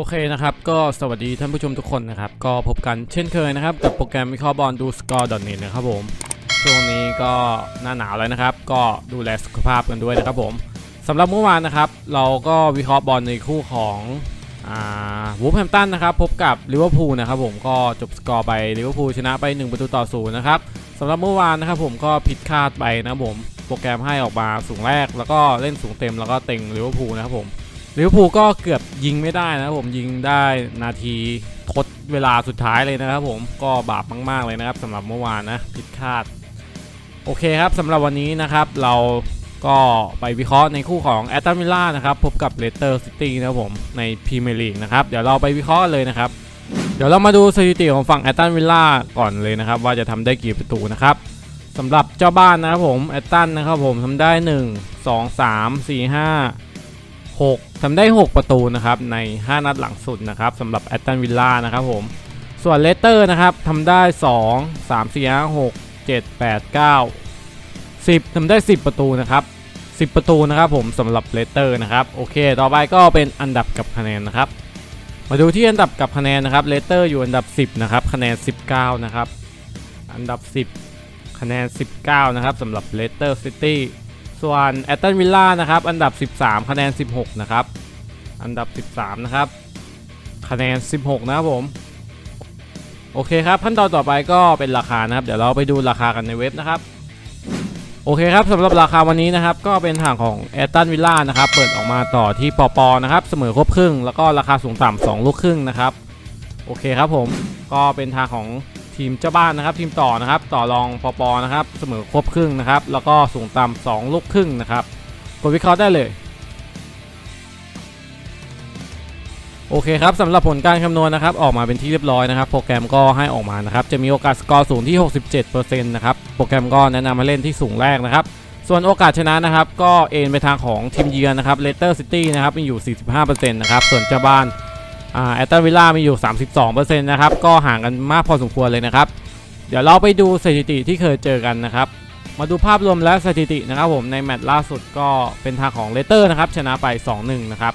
โอเคนะครับ ก็สวัสดีท่านผู้ชมทุกคนนะครับ ก็พบกันเช่นเคยนะครับ กับโปรแกรมวิเคราะห์บอลดูสกอร์ดอทเน็ตนะครับผมช่วงนี้ก็หน้าหนาวแล้วนะครับ ก็ดูแลสุขภาพกันด้วยนะครับผมสำหรับเมื่อวานนะครับ เราก็วิเคราะห์บอลในคู่ของวูฟแฮมตันนะครับ พบกับลิเวอร์พูลนะครับผมก็จบสกอร์ไปลิเวอร์พูลชนะไป 1 ประตูต่อศูนย์นะครับสำหรับเมื่อวานนะครับผมก็ผิดคาดไปนะครับผมโปรแกรมให้ออกมาสูงแรกแล้วก็เล่นสูงเต็มแล้วก็เต็งลิเวอร์พูลนะครับผม ลิเวอร์พูลก็เกือบยิงไม่ได้นะครับผมยิงได้นาทีทดเวลาสุดท้ายเลยนะครับผมก็บาปมาก ๆ เลยนะครับสำหรับเมื่อวานนะผิดคาด โอเคครับสำหรับวันนี้นะครับเราก็ไปวิเคราะห์ในคู่ของแอตตันวิลล่านะครับพบกับเลสเตอร์ซิตี้นะครับผมในพรีเมียร์ลีกนะครับเดี๋ยวเราไปวิเคราะห์เลยนะครับเดี๋ยวเรามาดูสถิติของฝั่งแอตตันวิลล่าก่อนเลยนะครับว่าจะทำได้กี่ประตูนะครับสำหรับเจ้าบ้านนะครับผมแอตตันนะครับผมทำได้ 1 2 3 4 5 6 ทำได้ 6 ประตูนะครับใน 5 นัดหลังสุดนะครับสำหรับแอตตันวิลล่านะครับผม ส่วนเลสเตอร์นะครับทำได้ 2 3 4 5 6 7 8 9 10ทำได้ 10 ประตูนะครับ10 ประตูนะครับผมสำหรับเลสเตอร์นะครับโอเค ต่อไปก็เป็นอันดับกับคะแนนนะครับมาดูที่อันดับกับคะแนนนะครับเลสเตอร์อยู่อันดับ 10นะครับคะแนน 19 นะครับ อันดับ 10 คะแนน 19 นะครับสำหรับเลสเตอร์ซิตี้ ส่วนแอตตันวิลล่านะครับ อันดับ 13 คะแนน 16 นะครับ อันดับ 13 นะครับ คะแนน 16 นะครับผม โอเคครับขั้นตอนต่อไปก็เป็นราคานะครับ เดี๋ยวเราไปดูราคากันในเว็บนะครับโอเคครับสำหรับราคาวันนี้นะครับก็เป็นทางของแอตตันวิลล่านะครับเปิดออกมาต่อที่ปอปอนะครับเสมอครบครึ่ง แล้วก็ราคาสูงต่ำ2ลูกครึ่งนะครับ โอเคครับผมก็เป็นทางของ ทีมเจ้าบ้านนะครับ ทีมต่อนะครับ ต่อรองปอปอนะครับ เสมอครบครึ่งนะครับ แล้วก็สูงต่ำสองลูกครึ่งนะครับกดวิเคราะห์ได้เลย โอเคครับสำหรับผลการคำนวณนะครับ ออกมาเป็นที่เรียบร้อยนะครับ โปรแกรมก็ให้ออกมานะครับ จะมีโอกาสสกอร์สูงที่ 67%นะครับ โปรแกรมก็แนะนำให้เล่นที่สูงแรกนะครับส่วนโอกาสชนะนะครับ ก็เอ็นไปทางของทีมเยือนนะครับเลสเตอร์ซิตี้นะครับมีอยู่ 45%นะครับ ส่วนเจ้าบ้าน แอตตันวิลล่ามีอยู่ 32%นะครับ ก็ห่างกันมากพอสมควรเลยนะครับ เดี๋ยวเราไปดูสถิติที่เคยเจอกันนะครับ มาดูภาพรวมและสถิตินะครับผมในแมตช์ล่าสุดก็เป็นทางของเลเตอร์นะครับชนะไป 2-1 นะครับ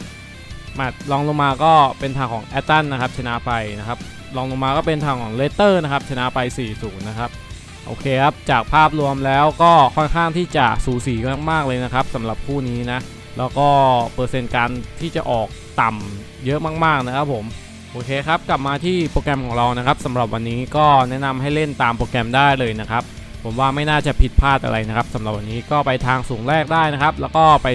แมตช์รองลงมาก็เป็นทางของแอตตันนะครับชนะไปนะครับรองลงมาก็เป็นทางของเลเตอร์นะครับชนะไป 4-0 นะครับโอเคครับจากภาพรวมแล้วก็ค่อนข้างที่จะสูสีมากๆเลยนะครับสำหรับคู่นี้นะแล้วก็เปอร์เซ็นต์การที่จะออก ต่ำเยอะมากๆนะครับผมโอเคครับกลับมาที่โปรแกรมของเรานะครับสำหรับวันนี้ก็แนะนำให้เล่นตามโปรแกรมได้เลยนะครับผมว่าไม่น่าจะผิดพลาดอะไรนะครับสำหรับวันนี้ก็ไปทางสูงแรกได้นะครับ แล้วก็ไป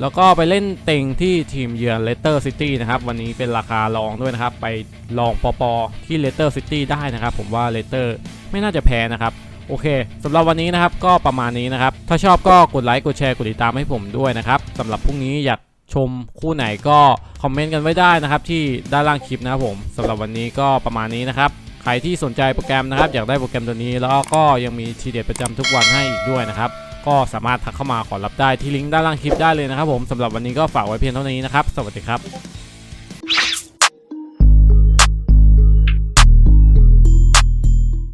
แล้วก็ไปเล่นเต็งที่ทีมเยือนเลสเตอร์ซิตี้นะครับวันนี้เป็นราคารองด้วยนะครับ ไปลองปอปอที่เลสเตอร์ซิตี้ได้นะครับ ผมว่าเลสเตอร์ไม่น่าจะแพ้นะครับโอเคสำหรับวันนี้นะครับก็ประมาณนี้นะครับ ถ้าชอบก็กดไลค์กดแชร์กดติดตามให้ผมด้วยนะครับสำหรับพรุ่งนี้อยาก ชมคู่ไหนก็คอมเมนต์กันไว้ได้นะครับที่ด้านล่างคลิปนะครับผมสำหรับวันนี้ก็ประมาณนี้นะครับใครที่สนใจโปรแกรมนะครับอยากได้โปรแกรมตัวนี้แล้วก็ยังมีทีเด็ดประจำทุกวันให้อีกด้วยนะครับก็สามารถทักเข้ามาขอรับได้ที่ลิงก์ด้านล่างคลิปได้เลยนะครับผมสำหรับวันนี้ก็ฝากไว้เพียงเท่านี้นะครับ สวัสดีครับ